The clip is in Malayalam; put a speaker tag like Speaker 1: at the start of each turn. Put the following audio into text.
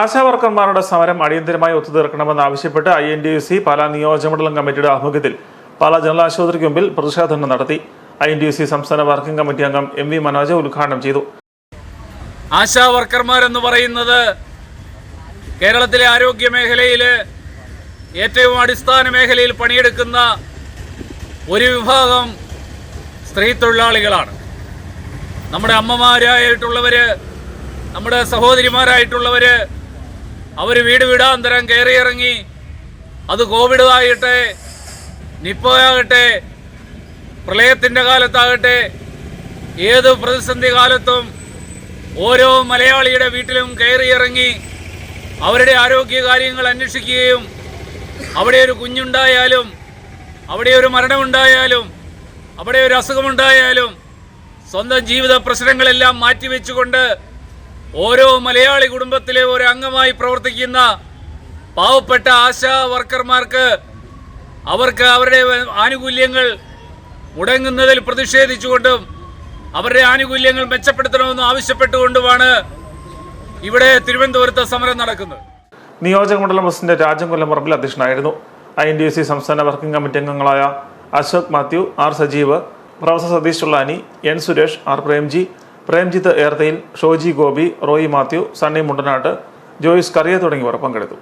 Speaker 1: ആശാവർക്കർമാരുടെ സമരം അടിയന്തരമായി ഒത്തുതീർക്കണമെന്ന് ആവശ്യപ്പെട്ട് I N D U C Pala നിയോജകമണ്ഡലം കമ്മിറ്റിയുടെ ആഭിമുഖ്യത്തിൽ പാലാ ജനറൽ ആശുപത്രിക്ക് മുമ്പിൽ പ്രതിഷേധം നടത്തി. I N D U C സംസ്ഥാന വർക്കിംഗ് കമ്മിറ്റി അംഗം എം വി മനോജ് ഉദ്ഘാടനം ചെയ്തു.
Speaker 2: ആശാവർക്കർമാരെന്ന് പറയുന്നത് കേരളത്തിലെ ആരോഗ്യ മേഖലയിൽ ഏറ്റവും അടിസ്ഥാന മേഖലയിൽ പണിയെടുക്കുന്ന ഒരു വിഭാഗം സ്ത്രീ തൊഴിലാളികളാണ്. നമ്മുടെ അമ്മമാരായിട്ടുള്ളവർ നമ്മുടെ സഹോദരിമാരായിട്ടുള്ളവർ അവർ വീട് വീടാന്തരം കയറി ഇറങ്ങി അത് കോവിഡ് നിപ്പയാകട്ടെ പ്രളയത്തിന്റെ കാലത്താകട്ടെ ഏത് പ്രതിസന്ധി കാലത്തും ഓരോ മലയാളിയുടെ വീട്ടിലും കയറി ഇറങ്ങി അവരുടെ ആരോഗ്യ കാര്യങ്ങൾ അന്വേഷിക്കുകയും അവിടെ ഒരു കുഞ്ഞുണ്ടായാലും അവിടെ ഒരു മരണമുണ്ടായാലും അവിടെ ഒരു അസുഖമുണ്ടായാലും സ്വന്തം ജീവിത പ്രശ്നങ്ങളെല്ലാം മാറ്റിവെച്ചുകൊണ്ട് ഓരോ മലയാളി കുടുംബത്തിലെ ഒരു അംഗമായി പ്രവർത്തിക്കുന്ന പാവപ്പെട്ട ആശാ വർക്കർമാർക്ക് അവർക്ക് അവരുടെ ആനുകൂല്യങ്ങൾ മുടങ്ങുന്നതിൽ പ്രതിഷേധിച്ചുകൊണ്ടും അവരുടെ ആനുകൂല്യങ്ങൾ മെച്ചപ്പെടുത്തണമെന്ന് ആവശ്യപ്പെട്ടുകൊണ്ടുമാണ് ഇവിടെ തിരുവനന്തപുരത്ത് സമരം നടക്കുന്നത്.
Speaker 1: നിയോജക മണ്ഡലം പ്രസിഡന്റ് രാജൻകൊല്ലം പറമ്പിൽ അധ്യക്ഷനായിരുന്നു. ഐ എൻ ഡി സി സംസ്ഥാന വർക്കിംഗ് കമ്മിറ്റി അംഗങ്ങളായ Ashok Mathew R Sajeev professor Satheesh Chullani N Suresh R Premji Premjith Erthayil Shoji Gopi Roy Mathew Sunny Mundanatt Joice Kariya തുടങ്ങിയവർ പങ്കെടുത്തു.